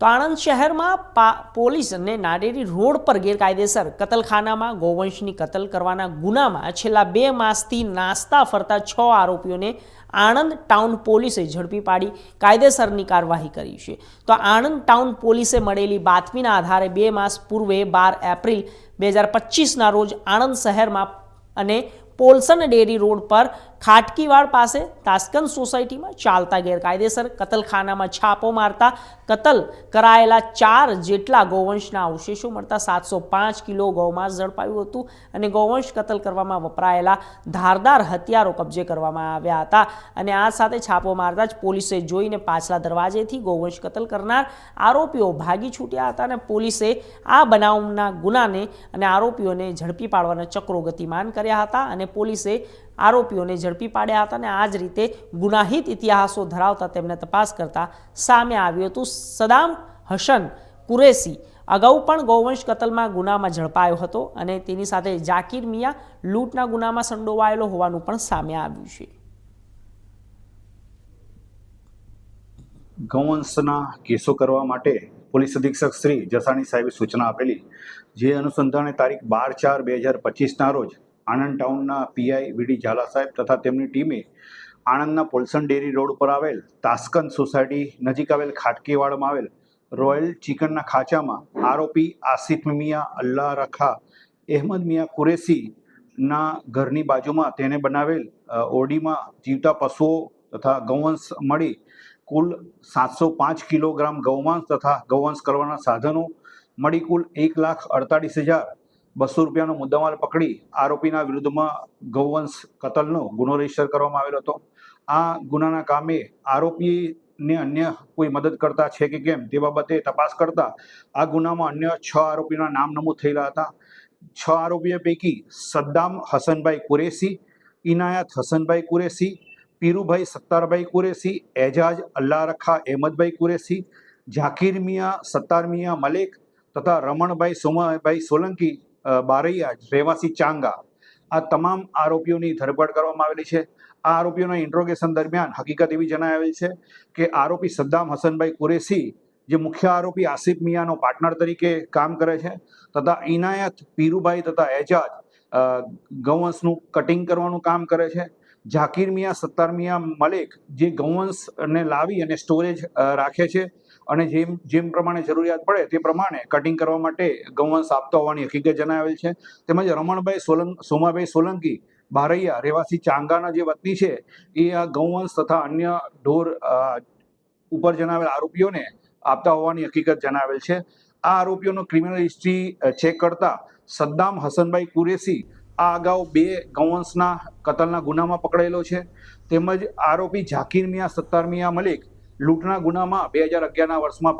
તો આણંદ શહેરમાં પોલીસ અને નાડેરી રોડ પર ગેરકાયદેસર કતલખાનામાં ગૌવંશની કતલ કરવાના ગુનામાં છેલ્લા બે માસથી નાસ્તા ફરતા છ આરોપીઓને આણંદ ટાઉન પોલીસે ઝડપી પાડી કાયદેસરની કાર્યવાહી કરી છે. તો આણંદ ટાઉન પોલીસે મળેલી બાતમીના આધારે બે માસ પૂર્વે બાર એપ્રિલ બે હજાર પચીસના રોજ આણંદ શહેરમાં અને પોલસન ડેરી રોડ પર ખાટકીવાડ પાસે તાસ્કન સોસાયટીમાં ચાલતા ગેરકાયદેસર કતલખાનામાં છાપો મારતા કતલ કરાયેલા ચાર જેટલા ગૌવંશના અવશેષો મળતા સાતસો પાંચ કિલો ગૌમાંસ ઝડપાયું હતું અને ગૌવંશ કતલ કરવામાં વપરાયેલા ધારદાર હથિયારો કબજે કરવામાં આવ્યા હતા. અને આ સાથે છાપો મારતા જ પોલીસે જોઈને પાછલા દરવાજેથી ગૌવંશ કતલ કરનાર આરોપીઓ ભાગી છૂટ્યા હતા અને પોલીસે આ બનાવના ગુનાને અને આરોપીઓને ઝડપી પાડવાના ચક્રો ગતિમાન કર્યા હતા અને પોલીસે આરોપીઓને ઝડપી પાડ્યા હતા અને આ જ રીતે ગુનાહિત ઇતિહાસો ધરાવતા તેમને તપાસ કરતા સામે આવ્યું હતું. સદામ હસન કુરેશી અગાઉ પણ ગૌવંશ કતલમાં ગુનામાં ઝડપાયો હતો અને તેની સાથે જાકીર મિયા લૂંટના ગુનામાં સંડોવાયેલો હોવાનું પણ સામે આવ્યું છે. ગૌવંશના કેસો કરવા માટે પોલીસ અધિક્ષક શ્રી જસાણી સાહેબે સૂચના આપેલી, જે અનુસંધાને તારીખ બાર ચાર બે હજાર પચીસના રોજ આણંદ ટાઉનના પીઆઈ વીડી ઝાલા સાહેબ તથા તેમની ટીમે આણંદના પોલસન ડેરી રોડ પર આવેલ તાસ્કન સોસાયટી નજીક આવેલ ખાટકીવાડમાં આવેલ રોયલ ચિકનના ખાંચામાં આરોપી આસિફ મિયા, અલ્લાહ રખા, અહેમદ મિયા કુરેશીના ઘરની બાજુમાં તેને બનાવેલ ઓરડીમાં જીવતા પશુઓ તથા ગૌવંશ મળી કુલ સાતસો પાંચ કિલોગ્રામ ગૌમાંસ તથા ગૌવંશ કરવાના સાધનો મળી કુલ એક લાખ અડતાળીસ હજાર બસો રૂપિયાનો મુદ્દામાલ પકડી આરોપીના વિરુદ્ધમાં ગૌવંશ કતલનો ગુનો રજિસ્ટર કરવામાં આવેલો હતો. આ ગુનાના કામે આરોપીને અન્ય કોઈ મદદ કરતા છે કે કેમ તે બાબતે તપાસ કરતા આ ગુનામાં અન્ય છ આરોપીના નામ નમૂદ થયેલા હતા. છ આરોપીઓ પૈકી સદ્દામ હસનભાઈ કુરેશી, ઇનાયત હસનભાઈ કુરેશી, પીરુભાઈ સત્તારભાઈ કુરેશી, એજાજ અલ્લાહ રખા અહેમદભાઈ કુરેશી, ઝાકીર મિયા સત્તાર મિયા મલેક તથા રમણભાઈ સોમાભાઈ સોલંકી બારૈયા રહેવાસી ચાંગા. આ તમામ આરોપીઓની ધરપકડ કરવામાં આવેલી છે. આ આરોપીઓના ઇન્ટ્રોગેશન દરમિયાન હકીકત એવી જણાવેલ છે કે આરોપી સદ્દામ હસનભાઈ કુરેશી, જે મુખ્ય આરોપી આસિફ મિયાનો પાર્ટનર તરીકે કામ કરે છે, તથા ઇનાયત પીરુભાઈ તથા એજાજ ગૌવંશનું કટિંગ કરવાનું કામ કરે છે. ઝાકીર મિયા, સત્તાર મિયા મલેક જે ગૌવંશને લાવી અને સ્ટોરેજ રાખે છે. અને જેમ જેમ પ્રમાણે જરૂરિયાત પડે તે પ્રમાણે કટિંગ કરવા માટે ગૌવંશ આપતો હોવાની હકીકત જણાવેલ છે. તેમજ રમણભાઈ સોલંક, સોમાભાઈ સોલંકી, બારૈયા રહેવાસી ચાંગાના જે વતની છે, એ આ ગૌવંશ તથા અન્ય ઢોર ઉપર જણાવેલ આરોપીઓને આપતા હોવાની હકીકત જણાવેલ છે. આ આરોપીઓનો ક્રિમિનલ હિસ્ટ્રી ચેક કરતા સદ્દામ હસનભાઈ કુરેશી આ અગાઉ બે ગૌવંશના કતલના ગુનામાં પકડાયેલો છે. તેમજ આરોપી ઝાકીર મિયા, સત્તાર મિયા મલિક લૂંટના ગુનામાં બે હજાર અગિયારના વર્ષમાં